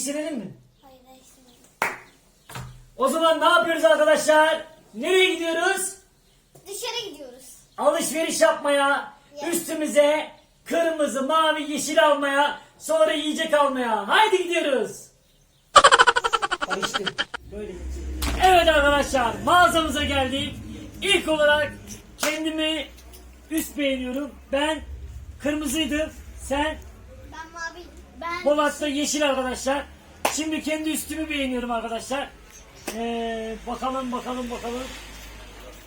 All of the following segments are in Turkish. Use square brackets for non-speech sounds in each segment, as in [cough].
Değiştirelim mi? Hayır değiştirmedim. O zaman ne yapıyoruz arkadaşlar? Nereye gidiyoruz? Dışarı gidiyoruz. Alışveriş yapmaya, üstümüze kırmızı, mavi, yeşil almaya, sonra yiyecek almaya. Haydi gidiyoruz. Karıştı. Böyle. Evet arkadaşlar mağazamıza geldik. İlk olarak kendimi üst beğeniyorum. Ben kırmızıydım. Sen Ben mavi. Ben Polat'ta yeşil arkadaşlar. Şimdi kendi üstümü beğeniyorum arkadaşlar. Ee, bakalım bakalım bakalım.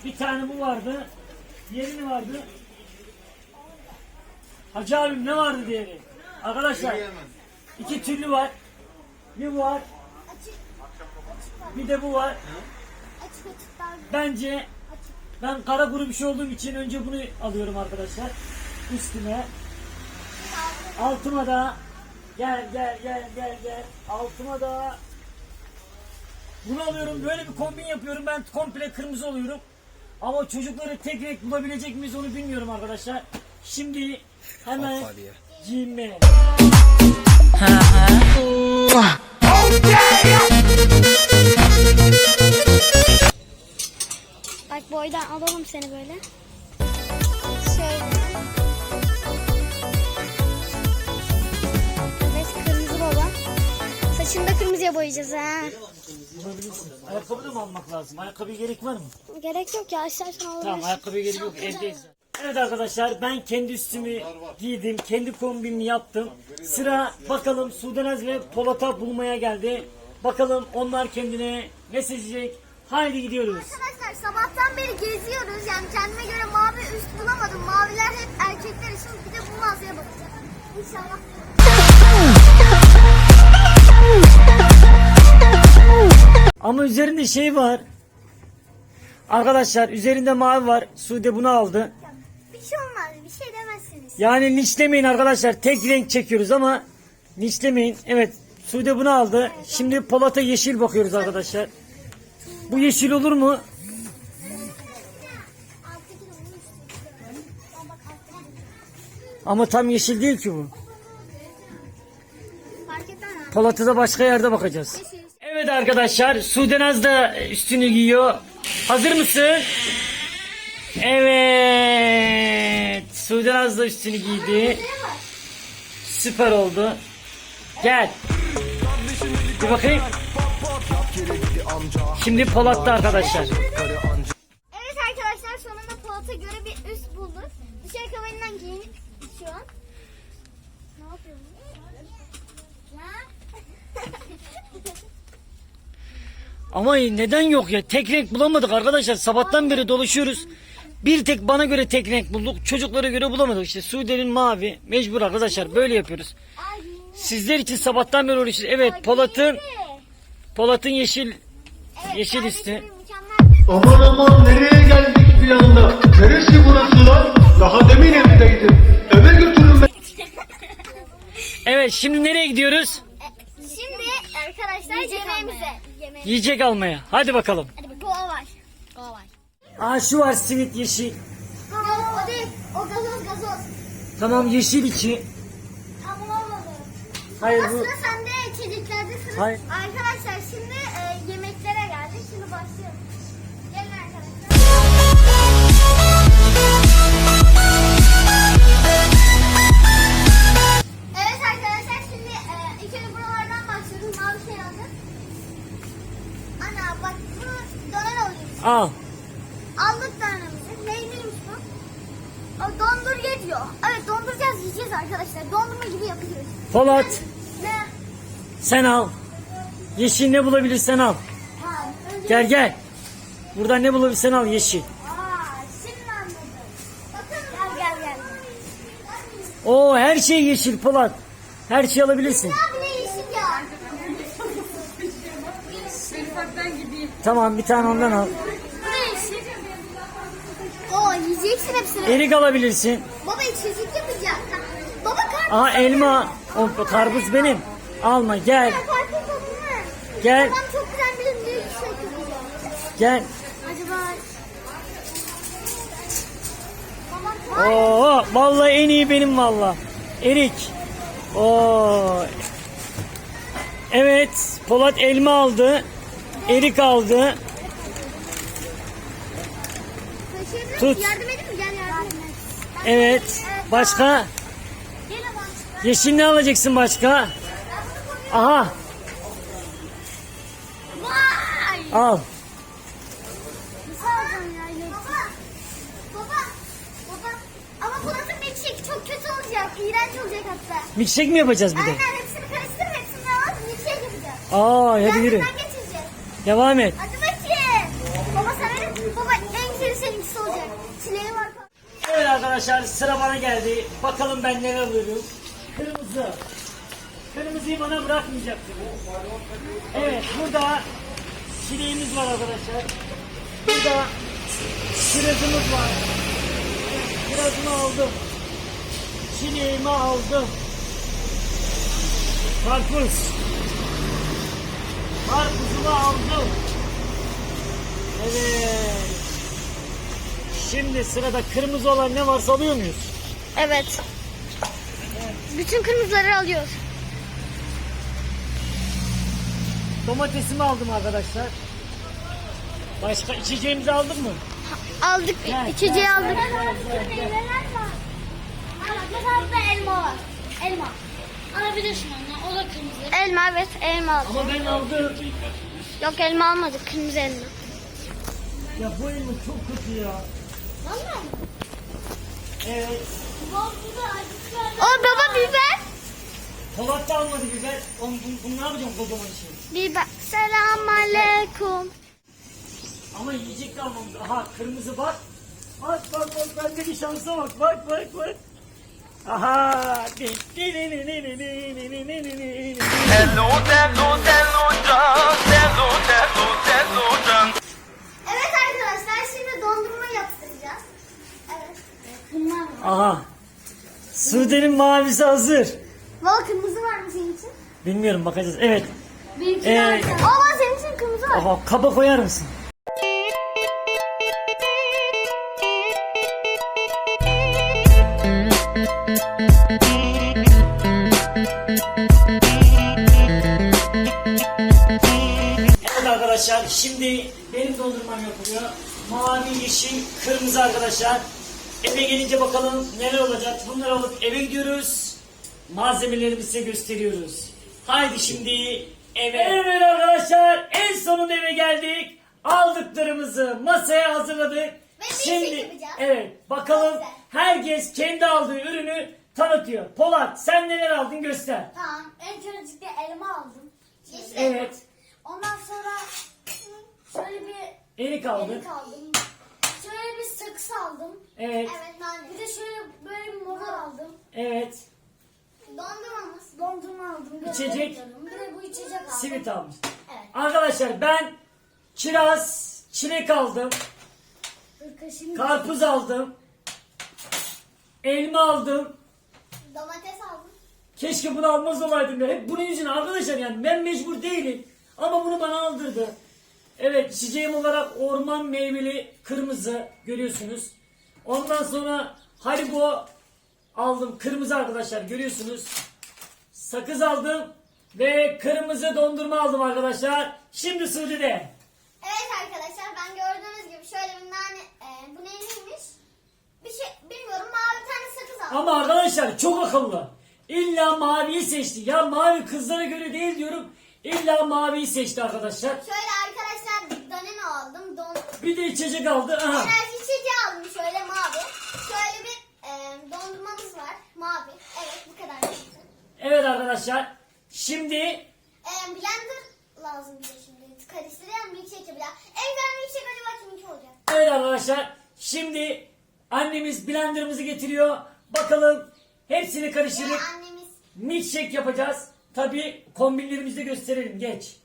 Bir tane bu vardı. Diğeri ne vardı? Hacı abim ne vardı diğeri? Arkadaşlar iki türlü var. Bir bu var. Bir de bu var. Bence ben kara kuru bir şey olduğum için önce bunu alıyorum arkadaşlar. Üstüme. Altıma da gel gel gel gel gel. Altıma da bunu alıyorum. Böyle bir kombin yapıyorum. Ben komple kırmızı oluyorum. Ama çocukları tek renk bulabilecek miyiz onu bilmiyorum arkadaşlar. Şimdi hemen giyinmeye. Bak boydan alalım seni böyle. Kırmızıya boyayacağız ha. Bulabilirsin. Ayakkabı da mı almak lazım? Ayakkabıya gerek var mı? Gerek yok ya istersen alabilirsin. Tamam ayakkabıya gerek yok evdeyiz. Evet arkadaşlar ben kendi üstümü giydim. Kendi kombinimi yaptım. Sıra bakalım Sudanaz ve Polat'a bulmaya geldi. Bakalım onlar kendine ne seçecek? Haydi gidiyoruz. Arkadaşlar sabahtan beri geziyoruz. Yani kendime göre mavi üst bulamadım. Maviler hep erkekler için. Bir de bu mağazaya bakacağız. İnşallah. Ama üzerinde şey var. Arkadaşlar üzerinde mavi var. Sude bunu aldı. Bir şey olmaz. Bir şey demezsiniz. Yani linçlemeyin arkadaşlar. Tek renk çekiyoruz ama linçlemeyin. Evet Sude bunu aldı. Şimdi Polat'a yeşil bakıyoruz arkadaşlar. Bu yeşil olur mu? Ama tam yeşil değil ki bu. Polat'a da başka yerde bakacağız. Arkadaşlar Sudenaz da üstünü giyiyor. Hazır mısın? Evet. Sudenaz da üstünü giydi. Süper oldu. Gel. Bir bakayım. Şimdi Polat'ta arkadaşlar. Evet arkadaşlar sonunda Polat'a göre bir üst bulduk. Dışarı kabininden giyinip şu an. Ne yapıyorsun? Ama neden yok ya? Tek renk bulamadık arkadaşlar. Sabahtan beri dolaşıyoruz. Bir tek bana göre tek renk bulduk. Çocuklara göre bulamadık. İşte Sude'nin mavi. Mecbur arkadaşlar. Böyle yapıyoruz. Sizler için sabahtan beri uğraşıyoruz. Evet Polat'ın Polat'ın yeşil Yeşil üstü. Mükemmel. Aman aman nereye geldik bir anda? Neresi burası lan? Daha demin evdeydim. Eve götürün beni. Evet şimdi nereye gidiyoruz? Şimdi arkadaşlar yemeğimize. Yemeğe. Yiyecek almaya. Hadi bakalım. Hadi bak kova var. Kova var. Aa şu var simit yeşil. Ha, o, değil. O gazoz gazoz. Tamam yeşil içi. Bunu olmadı. Hayır Ama bu. sıra sende içeceklerde sıra. Hayır. Arkadaşlar şimdi Al. Aldık dönerimizi. Neymiş bu? O dondurma diyor. Evet donduracağız yiyeceğiz arkadaşlar. Dondurma gibi yapıyoruz. Polat Ne? sen al. Yeşil ne bulabilirsen al. Ha, önce... Gel gel. Buradan ne bulabilirsen al yeşil. Aa, şimdi anladım. Bakın. Gel gel gel. Oo her şey yeşil Polat. Her şey alabilirsin. Ya bile yeşil ya. Tamam bir tane ondan al. Bu da yeşil. Oo yiyeceksin hepsini. Erik alabilirsin. Baba içecek yapacak. Baba karpuz. Aa elma. O karpuz benim. Alma gel. Karpuz. Gel. Babam çok güzel milkshake yapacak. Gel. Acaba Oo, vallahi en iyi benim valla. Erik. Oo. Evet, Polat elma aldı. Erik aldı. Taşıyabilir Tut. misin? Yardım edeyim mi? Gel yardım et. Evet. Başka? Yeşil ne alacaksın başka? Aha, Vay! al. Nasıl alacağım ya? Baba. Baba. Baba. Ama Polat'ın milkshake çok kötü olacak. İğrenç olacak hatta. Milkshake mi yapacağız bir de? Aynen hepsini karıştır hepsini al. Milkshake yapacağız. Aa, hadi yürü. Devam et. Hadi bakayım. Baba sen öyle. Baba en güzeli seninkisi olacak. Çileği var. Evet arkadaşlar sıra bana geldi. Bakalım ben neler alıyorum. Kırmızı. Kırmızıyı bana bırakmayacaksınız. Evet burada çileğimiz var arkadaşlar. Burada kirazımız var. Kirazımı aldım. Çileğimi aldım. Karpuz. Karpuzumu aldım. Evet. Şimdi sırada kırmızı olan ne varsa alıyor muyuz? Evet. Bütün kırmızıları alıyoruz. Domatesimi aldım arkadaşlar. Başka içeceğimizi aldın mı? Aldık. Gel, içeceği gel, aldık. gel, gel, gel. Mesela burada elma var. Elma. Alabilirsin onu. O da kırmızı. Elma evet elma aldık. Ama ben aldım. Yok elma almadık. Kırmızı elma. Ya bu elma çok kötü ya. Valla Evet. O baba biber. Polat da almadı biber. Oğlum bunu, bunu ne yapacağım kocaman şey? Biber. Selam aleyküm. Ama yiyecek de almamız. Aha kırmızı bak. Bak bak bak bendeki şansa bak bak bak bak. Aha. Hello, hello, hello, can, hello, hello, hello, can. Evet arkadaşlar şimdi dondurma yaptıracağız. Evet. Bunlar var. Aha. Sude'nin mavisi hazır. Baba kırmızı var mı senin için? Bilmiyorum bakacağız. Evet. Benimki Ee. Aa senin için kırmızı var. Aha kaba koyar mısın? Evet arkadaşlar şimdi benim dondurmam yapılıyor. Mavi, yeşil, kırmızı arkadaşlar. Eve gelince bakalım neler olacak. Bunları alıp eve gidiyoruz. Malzemelerimizi size gösteriyoruz. Haydi şimdi eve. Evet arkadaşlar en sonunda eve geldik. Aldıklarımızı masaya hazırladık. Ve milkshake yapacağız. evet bakalım Güzel. herkes kendi aldığı ürünü tanıtıyor. Polat sen neler aldın göster. Tamam. En öncelikle elma aldım. Yeşil Evet. Ondan sonra şöyle bir Erik aldın. erik aldım. Şöyle bir sakız aldım. Evet. Evet nane. Bir de şöyle böyle bir mor aldım. Evet. Dondurmamız. Dondurma aldım. İçecek. gösteriyorum. Bir de bu içecek aldım. Simit almış. Evet. Arkadaşlar ben kiraz, çilek aldım. Karpuz aldım. Elma aldım. domates aldım. Keşke bunu almaz olaydım ya. Hep bunun yüzüne arkadaşlar yani ben mecbur değilim. Ama bunu bana aldırdı. Evet içeceğim olarak orman meyveli kırmızı görüyorsunuz. Ondan sonra Haribo aldım. Kırmızı arkadaşlar görüyorsunuz. Sakız aldım. Ve kırmızı dondurma aldım arkadaşlar. Şimdi Suudi'de. Evet arkadaşlar ben gördüğünüz gibi şöyle bir nane e, bu neymiş? Bir şey bilmiyorum mavi tane sakız aldım. Ama arkadaşlar çok akıllı. İlla maviyi seçti. Ya mavi kızlara göre değil diyorum. İlla maviyi seçti arkadaşlar. Şöyle arkadaşlar Bir de içecek aldı. Aha. enerji içeceği aldım şöyle mavi. Şöyle bir e, dondurmamız var mavi. Evet bu kadar. Evet arkadaşlar. Şimdi E, blender lazım bize şimdi. Karıştıralım milkshake yapacağız. En güzel milkshake acaba kiminki olacak? evet arkadaşlar. Şimdi annemiz blenderımızı getiriyor. Bakalım hepsini Ve karıştırıp annemiz milkshake yapacağız. Tabi kombinlerimizi de gösterelim. Geç.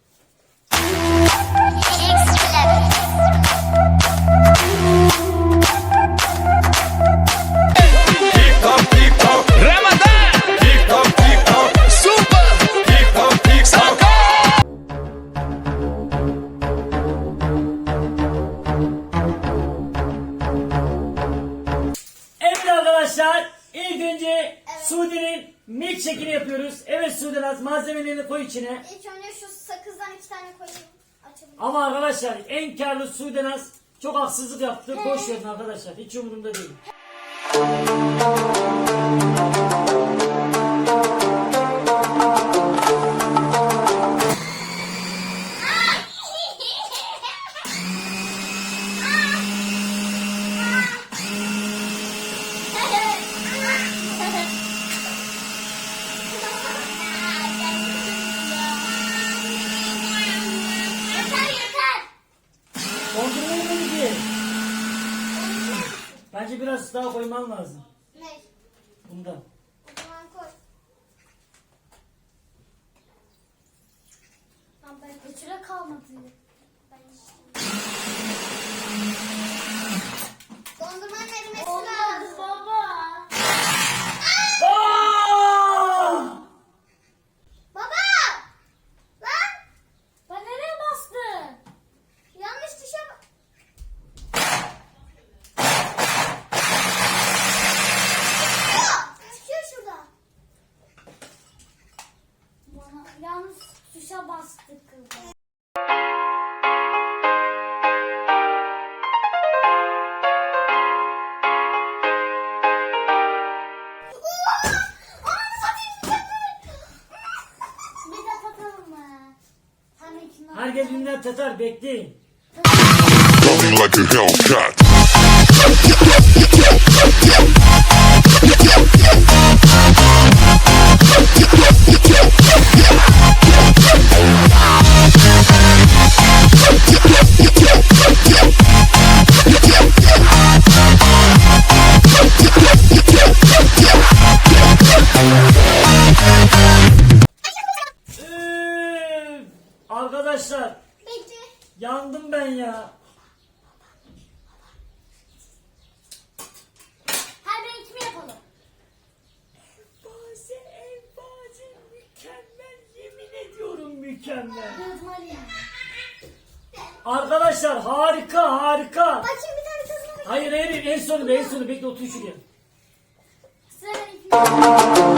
Koy içine. İlk önce şu sakızdan iki tane koyayım. Açalım. Ama arkadaşlar en karlı Sude Naz çok haksızlık yaptı. Boş verin arkadaşlar. Hiç umurumda değil. Biraz daha koyman lazım. atar bekleyin. like a Hellcat. Yeah. Ya. Her renkimi yapalım. En bazen mükemmel yemin ediyorum mükemmel. Yani. Arkadaşlar harika harika. Bakayım bir tane bak. Hayır hayır en sonu en sonu bekle otur şuraya. Sıra renkimi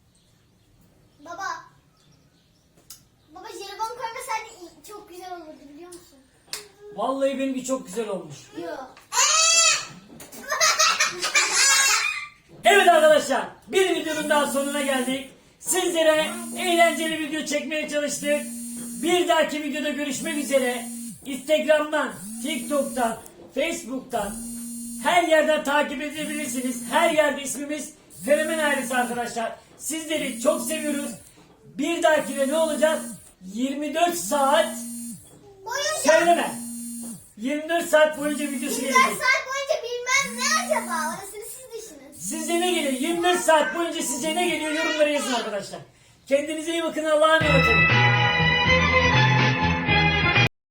Baba. Baba jelibon koymasaydın iyi- çok güzel olurdu biliyor musun? Vallahi benimki çok güzel olmuş. Yok. [laughs] Evet arkadaşlar bir videonun daha sonuna geldik. Sizlere eğlenceli video çekmeye çalıştık. Bir dahaki videoda görüşmek üzere. Instagram'dan, TikTok'tan, Facebook'tan her yerden takip edebilirsiniz. Her yerde ismimiz Fenomen Ailesi arkadaşlar. Sizleri çok seviyoruz. Bir dahakine ne olacak? 24 saat Boyunca. söyleme. 24 saat boyunca videosu 24 gelecek. saat boyunca bilmem ne acaba. Orasını siz düşünün. Sizce ne geliyor? 24 saat boyunca sizce ne geliyor? Yorumlara yazın arkadaşlar. Kendinize iyi bakın. Allah'a emanet olun.